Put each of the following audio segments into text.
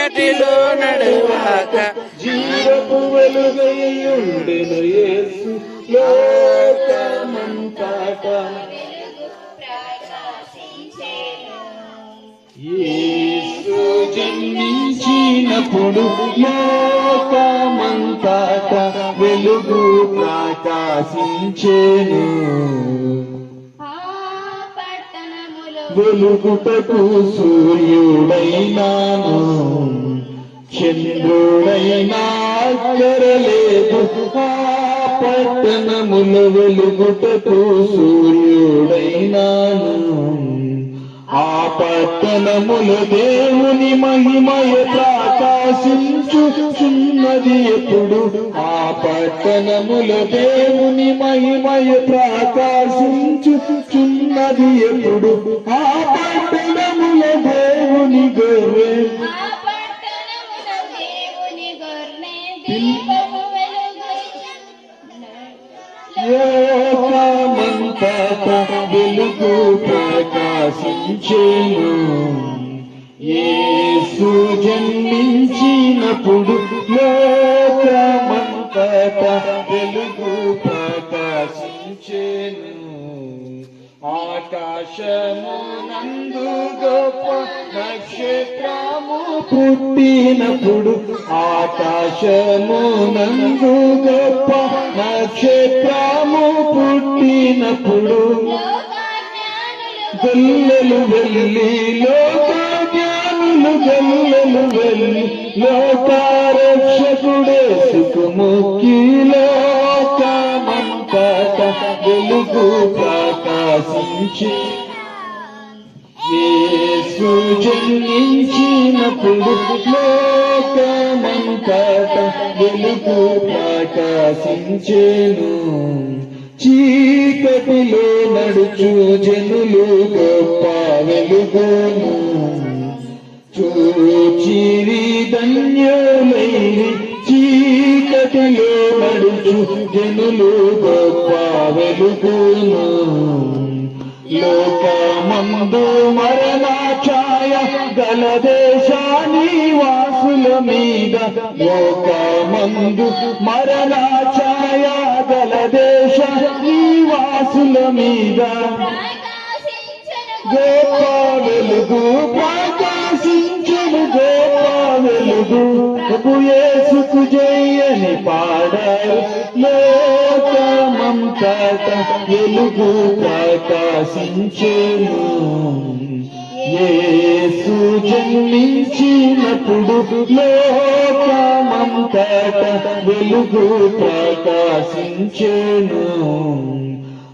చీకటిలో నడువాక. జీవపు వెలుగయుండెను యేసు. లోకమంతట యేసు జన్మించినప్పుడు లోకమంతట వెలుగు ప్రకాశించెను. వెలుగుటకు సూర్యుడైనాను. చంద్రుడైనా అక్కరలేదు ఆ పట్టణముల వెలుగుటకు సూర్యుడైనాను. ఆ పట్టణముల దేవుని మహిమయ ప్రకాశించుచున్నది ఎప్పుడు? ఆ పట్టణముల దేవుని మహిమయ ప్రకాశించుచున్నది ఎప్పుడు? లోకమంతట వెలుగు ప్రకాశించేను యేసు జన్మించినప్పుడు లోకమంతట వెలుగు ప్రకాశించేను. ఆకాశమునందు గొప్ప నక్షత్రము పుట్టినప్పుడు ఆకాశమునందు గొప్ప నక్షత్రము పుట్టినప్పుడు గల్లలు వెళ్ళి లోక జ్ఞానులు గొల్లలు వెళ్ళి లోకారక్షకుడే సుఖముఖి లోకమంతట వెలుగు ప్రకాశించి యేసు జన్మించినప్పుడు లోకమంతట వెలుగు ప్రకాశించేను. చీకటిలో నడుచు జనులు గొప్ప వెలుగును. చూచిరి ధన్యులైరి చీకటిలో నడుచు జనులు గొప్ప వెలుగును. లోక మరణ ఛాయ గల దేశాని వాసుల మీద. లోకమందు మరణ ఛాయ గల దేశ వాసుల మీద. ప్రకాశించెను గోప వెలుగు ప్రకాశించను గోప వెలుగు ప్రభు జయని పాడారు. లోకమంతట వెలుగు ప్రకాశించే యేసు జన్మించినప్పుడు లోకమంతట వెలుగు ప్రకాశించెను.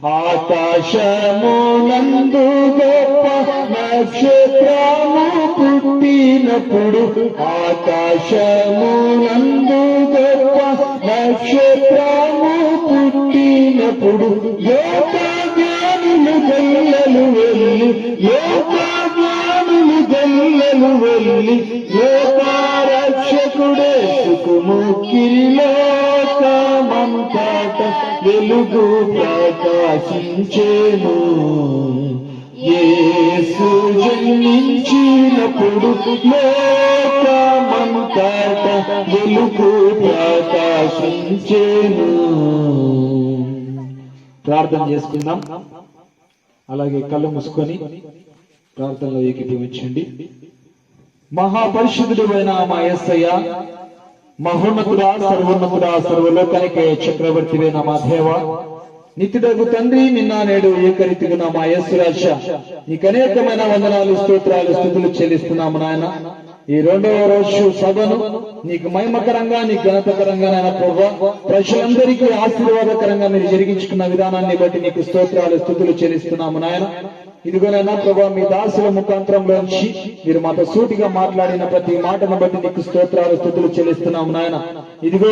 ఆకాశమునందు గొప్ప నక్షత్రము పుట్టినప్పుడు ఆకాశమునందు గొప్ప నక్షత్రము పుట్టినప్పుడు లోక గల్లలు వెళ్ళి లోక జ్ఞానులు గల్లలు వెళ్ళి లోకారక్షకుడే సుఖముఖిరి లోకమంతట వెలుగు ప్రకాశించేను. యేసు జన్మించినప్పుడు లోకమంతట వెలుగు ప్రకాశించేను. ప్రార్థన చేసుకుందాం. అలాగే కళ్ళు మూసుకొని ప్రార్థనలో ఏకీభవించండి. మహాపరిశుద్ధుడు అయిన మా ఎస్సయ్య మహోన్నతుడా సర్వోన్నతుడా సర్వలోకానికి చక్రవర్తివైన మా దేవ నిత్యుడకు తండ్రి నిన్న నేడు ఏకరీతిగా మా మా యస్సురాశ నీకు అనేకమైన వందనాలు స్తోత్రాలు స్థుతులు చెల్లిస్తున్నాము నాయన. ఈ రెండవ రోజు సభను నీకు మహిమకరంగా నీ ఘనతకరంగా నాయన ప్రభా ప్రజలందరికీ ఆశీర్వాదకరంగా మీరు జరిగించుకున్న విధానాన్ని బట్టి నీకు స్తోత్రాలు స్థుతులు చెల్లిస్తున్నాము నాయన. ఇదిగోనైనా ప్రభా మీ దాసుల ముఖాంతరంలోంచి మీరు మాతో సూటిగా మాట్లాడిన ప్రతి మాటను బట్టి నీకు స్తోత్రాలు స్థుతులు చెల్లిస్తున్నాము నాయన. ఇదిగో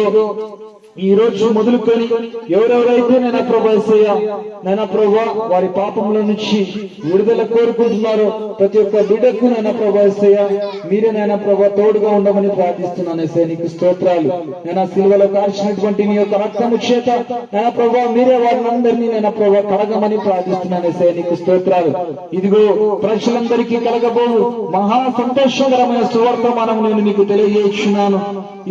ఈ రోజు మొదలుకొని ఎవరెవరైతే నేను ప్రభాసయ్య నైనా ప్రభా వారి పాపముల నుంచి విడుదల కోరుకుంటున్నారో ప్రతి ఒక్క బిడ్డకు నేను ప్రభాసయ్య మీరే నైనా ప్రభా తోడుగా ఉండమని ప్రార్థిస్తున్నాను ఎస్ఐ నీకు స్తోత్రాలు. నేను సిల్వలో కాల్చినటువంటి మీ యొక్క రక్తము చేత నైనా ప్రభా మీరే వారిని అందరినీ నైనా ప్రభా కడగమని ప్రార్థిస్తున్నాను ఎస్ఐ నీకు స్తోత్రాలు. ఇదిగో ప్రజలందరికీ కలగబోవు మహా సంతోషకరమైన సువర్తమానం నేను మీకు తెలియజేస్తున్నాను.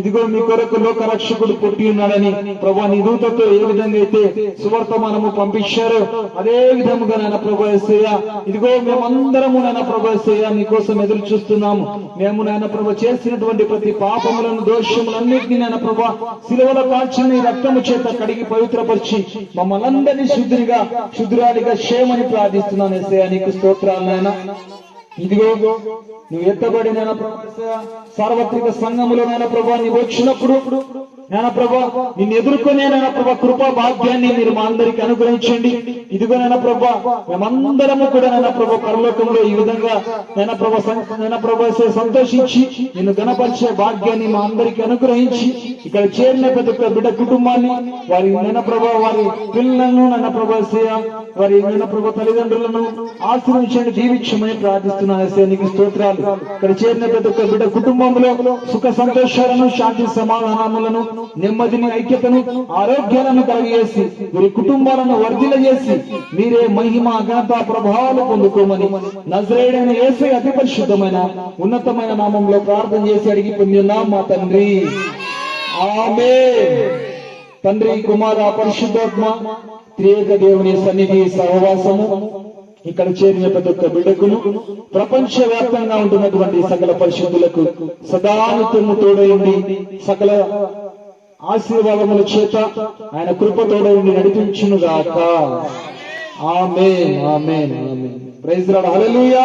ఇదిగో మీ కొరకు లోక రక్షకుడు పుట్టి ఉన్నాడు ఉన్నాడని ప్రభా నీ దూతతో ఏ విధంగా అయితే సువర్తమానము పంపించారో అదే విధముగా నాయన ప్రభా యేసయ్య ఇదిగో మేమందరము నాయన ప్రభా యేసయ్య మీకోసం ఎదురు చూస్తున్నాము. మేము నాయన ప్రభా చేసినటువంటి ప్రతి పాపములను దోషములన్నింటినీ నాయన ప్రభా సిలువల కాల్చని రక్తము చేత కడిగి పవిత్రపరిచి మమ్మల్ని అందరినీ శుద్ధిగా శుద్ధురాలిగా క్షేమని ప్రార్థిస్తున్నాను యేసయ్య నీకు స్తోత్రాలు నాయన. ఇదిగో నువ్వు ఎత్తబడిన ప్రభా సార్వత్రిక సంఘములో నాయన ప్రభా నీవు వచ్చినప్పుడు నాయన ప్రభా నిన్ను ఎదుర్కొనే నాయన ప్రభా కృపా భాగ్యాన్ని మీరు మా అందరికి అనుగ్రహించండి. ఇదిగో నాన్న ప్రభా మేమందరము కూడా నాయన ప్రభా పరలోకంలో ఈ విధంగా నాయన ప్రభా సం- ప్రభా సంతోషించి నిన్ను గణపరిచే భాగ్యాన్ని మా అందరికి అనుగ్రహించి ఇక్కడ చేరిన ప్రతి ఒక్క బిడ్డ కుటుంబాన్ని వారి నాయన ప్రభా వారి పిల్లలను నాయన ప్రభా సేయ వారి నాయన ప్రభా తల్లిదండ్రులను ఆశ్రయించండి జీవించమని ప్రార్థిస్తున్నాను ఎస్ఐ నీకు స్తోత్రాలు. ఇక్కడ చేరిన ప్రతి ఒక్క బిడ్డ కుటుంబంలో సుఖ సంతోషాలను శాంతి సమాధానములను నెమ్మదిని ఐక్యతను ఆరోగ్యాలను కలిగేసి వీరి కుటుంబాలను వర్ధిల చేసి మీరే మహిమ అఘాత ప్రభావాలు పొందుకోమని నజరేడైన ఏసై అతి పరిశుద్ధమైన ఉన్నతమైన నామంలో ప్రార్థన చేసి అడిగి పొందిన్నాం మా తండ్రి. ఆమె తండ్రి కుమార పరిశుద్ధాత్మ త్రియేక దేవుని సన్నిధి సహవాసము ఇక్కడ చేరిన ప్రతి ఒక్క బిడ్డకును ప్రపంచ వ్యాప్తంగా ఉంటున్నటువంటి సకల పరిశుద్ధులకు సదానిత్యము తోడైంది సకల ఆశీర్వాదముల చేత ఆయన కృప ఉండి నడిపించును గాక ఆమె ఆమె ఆమె ప్రైజ్ హల్లెలూయా.